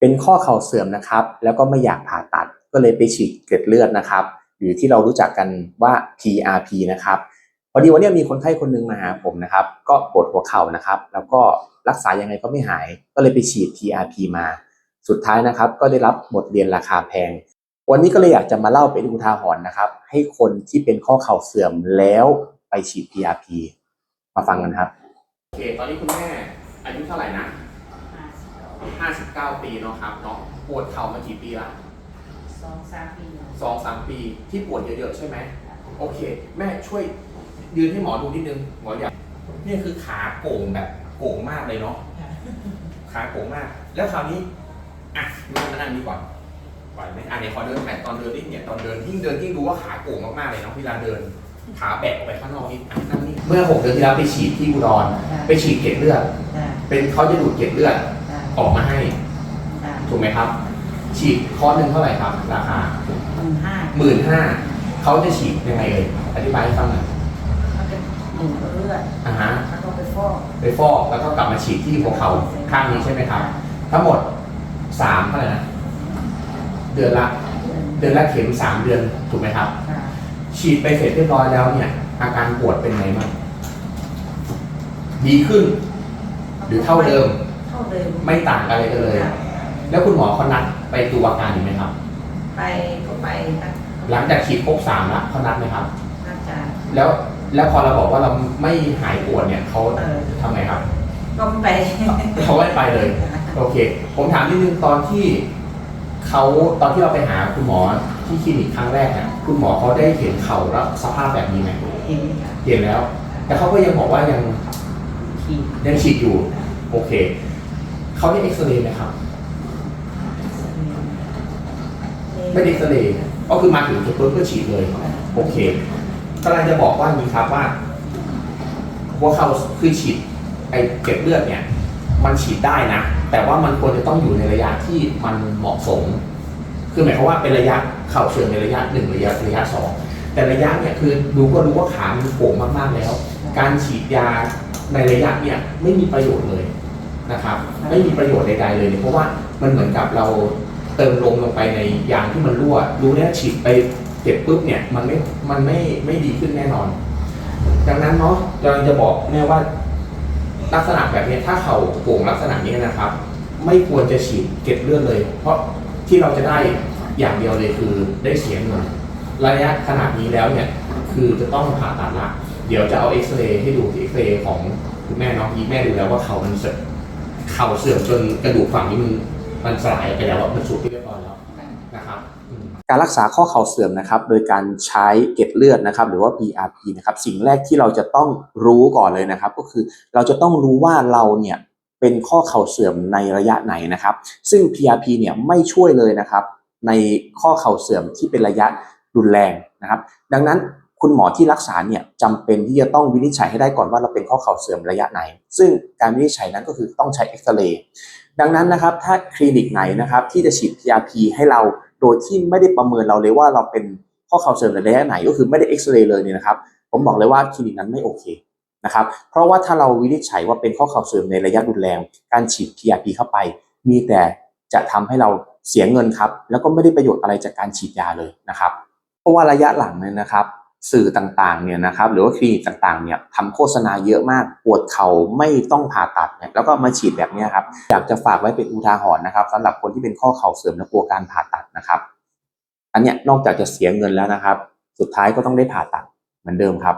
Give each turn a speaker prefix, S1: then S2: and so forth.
S1: เป็นข้อเข่าเสื่อมนะครับ แล้วก็ไม่อยากผ่าตัดก็เลยไปฉีดเกล็ดเลือดนะครับ หรือที่เรารู้จักกันว่า PRP นะครับพอดีวันนี้มีคนไข้คนหนึงมาหาผมนะครับ ก็ปวดหัวเข่านะครับ แล้วก็รักษายังไงก็ไม่หาย ก็เลยไปฉีด PRP มา สุดท้ายนะครับ ก็ได้รับบทเรียนราคาแพง วันนี้ก็เลยอยากจะมาเล่าเป็นอุทาหรณ์นะครับ ให้คนที่เป็นข้อเข่าเสื่อมแล้วไปฉีด PRP มาฟังกันครับโอเคตอนนี้คุณแม่อายุเท่าไหร่นะ 59 ปีเนาะครับเนาะปวดเข่ามากี่ปีละ
S2: สองสามปีแล้ว
S1: สองสามปีที่ปวดเยอะๆใช่ไหมโอเค แม่ช่วยยืนให้หมอดูนิดนึงหมออยากนี่คือขาโก่งแบบโก่งมากเลยเนาะขาโก่งมาก แล้วคราวนี้อะแม่มานั่งนี่ก่อนไหวไหมอะเดี๋ยวขอเดินแต่ตอนเดินนี่เนี่ยตอนเดินยิ่งเดินยิ่งรู้ว่าขาโก่งมากๆเลยเนาะเวลาเดินขาแบกออกไปข้างนอกนี่อะนั่งนี่เมื่อหกเดือนที่แล้วไปฉีดที่อุดรไปฉีดเกล็ดเลือด
S2: จ้ะ
S1: เป็นเขาจะดูดเกล็ดเลือด
S2: จ้ะ
S1: ออกมาให้
S2: จ้ะ
S1: ถูกไหมครับ ฉีดคอร์สหนึ่งเท่าไหร่ครับ ราคา
S2: หมื่นห้า
S1: หมื่นห้าเขาจะฉีดยังไงเอ่ยอธิบายให้ฟังหน่อย
S2: เขาจะหนึ่งเลือด
S1: อ่าฮะ
S2: แล้วก็ไปฟอก
S1: ไปฟอกแล้วก็กลับมาฉีดที่หัวเข่าข้างนี้ใช่ไหมครับ ทั้งหมดสามเท่าไหร่นะเดือนละเดือนละเข็มสามเดือนถูกไหมครับ
S2: จ้ะ
S1: ฉีดไปเสร็จเรียบร้อยแล้วเนี่ย อาการปวดเป็นไงบ้างดีขึ้น หรือเท่าเดิม
S2: เท่าเดิม
S1: ไม่ต่างอะไรกันเลย
S2: จ้ะ
S1: แล้วคุณหมอเขานัดไปดูอาการอีกไหมครับ
S2: ไปก็ไปนะ
S1: หลังจากฉีดครบสามแล้วเขานัดไหมครับ
S2: อาจารย์
S1: แล้วแล้วพอเราบอกว่าเราไม่หายปวดเนี่ยเขา
S2: เออ
S1: ทำไงครับ
S2: ก็ไป
S1: เขาไม่ไปเลย โอเค ผมถามนิดนึงตอนที่เขาตอนที่เราไปหาคุณหมอที่คลินิกครั้งแรกเนี่ยคุณหมอเขาได้เห็นเข่าแล้วสภาพแบบนี้ไหม
S2: เห็นค่ะ
S1: เห็นแล้ว แต่เขาก็ยังบอกว่ายัง
S2: ขี่
S1: ยังฉีดอยู่ โอเค เขาได้เอ็กซเรย์ไหมครับไม่ได้เอ็กซเรย์ก็คือมาถึงเสร็จปุ๊บก็ฉีดเลยโอเคกำลังจะบอกว่านี้ครับว่าหัวเข่าคือฉีดไอเก็บเลือดเนี่ย มันฉีดได้นะ แต่ว่ามันควรจะต้องอยู่ในระยะที่มันเหมาะสม คือหมายความว่าเป็นระยะเข่าเสื่อมในระยะหนึ่งระยะระยะสองแต่ระยะเนี่ยคือดูก็รู้ว่าขามันโก่งมากๆแล้ว การฉีดยาในระยะเนี่ยไม่มีประโยชน์เลย นะครับ ไม่มีประโยชน์ใดๆเลยเพราะว่ามันเหมือนกับเราเติมลมลงไปในยางที่มันรั่วรู้แล้วฉีดไปเจ็บปุ๊บเนี่ยมันไม่มันไม่ไม่ดีขึ้นแน่นอน ดังนั้นเนาะเราจะบอกแม่ว่าลักษณะแบบนี้ถ้าเขาโก่งลักษณะนี้นะครับ ไม่ควรจะฉีดเก็บเลือดเลย เพราะที่เราจะได้อย่างเดียวเลยคือได้เสียเงินระยะขนาดนี้แล้วเนี่ยคือจะต้องผ่าตัดละ เดี๋ยวจะเอาเอ็กซเรย์ให้ดูเอ็กซเรย์ของคุณแม่น้องยีแม่ดูแล้วว่าเขามันเสื่อม เข่าเสื่อมจนกระดูกฝั่งนี้มันมันสลายไปแล้วอะมันสูบไปเรียบร้อยแล้วนะครับการรักษาข้อเข่าเสื่อมนะครับ โดยการใช้เกล็ดเลือดนะครับ หรือว่า PRP นะครับ สิ่งแรกที่เราจะต้องรู้ก่อนเลยนะครับ ก็คือเราจะต้องรู้ว่าเราเนี่ยเป็นข้อเข่าเสื่อมในระยะไหนนะครับ ซึ่ง PRP เนี่ยไม่ช่วยเลยนะครับ ในข้อเข่าเสื่อมที่เป็นระยะรุนแรงนะครับ ดังนั้น คุณหมอที่รักษาเนี่ยจำเป็นที่จะต้องวินิจฉัยให้ได้ก่อนว่าเราเป็นข้อเข่าเสื่อมระยะไหน ซึ่งการวินิจฉัยนั้นก็คือต้องใช้เอ็กซเรย์ดังนั้นนะครับถ้าคลินิกไหนนะครับที่จะฉีด PRP ให้เราโดยที่ไม่ได้ประเมินเราเลยว่าเราเป็นข้อเข่าเสื่อมในระยะไหนก็คือไม่ได้เอ็กซเรย์เลยเนี่ยนะครับ ผมบอกเลยว่าคลินิกนั้นไม่โอเคนะครับเพราะว่าถ้าเราวินิจฉัยว่าเป็นข้อเข่าเสื่อมในระยะรุนแรง การฉีด PRP เข้าไป มีแต่จะทำให้เราเสียเงินครับ แล้วก็ไม่ได้ประโยชน์อะไรจากการฉีดยาเลยนะครับ เพราะว่าระยะหลังเนี่ยนะครับ สื่อต่างๆเนี่ยนะครับหรือว่าคลินิกต่างๆเนี่ยทำโฆษณาเยอะมากปวดเข่าไม่ต้องผ่าตัดเนี่ยแล้วก็มาฉีดแบบนี้ครับอยากจะฝากไว้เป็นอุทาหรณ์นะครับสำหรับคนที่เป็นข้อเข่าเสื่อมและกลัวการผ่าตัดนะครับ อันเนี้ยนอกจากจะเสียเงินแล้วนะครับ สุดท้ายก็ต้องได้ผ่าตัดเหมือนเดิมครับ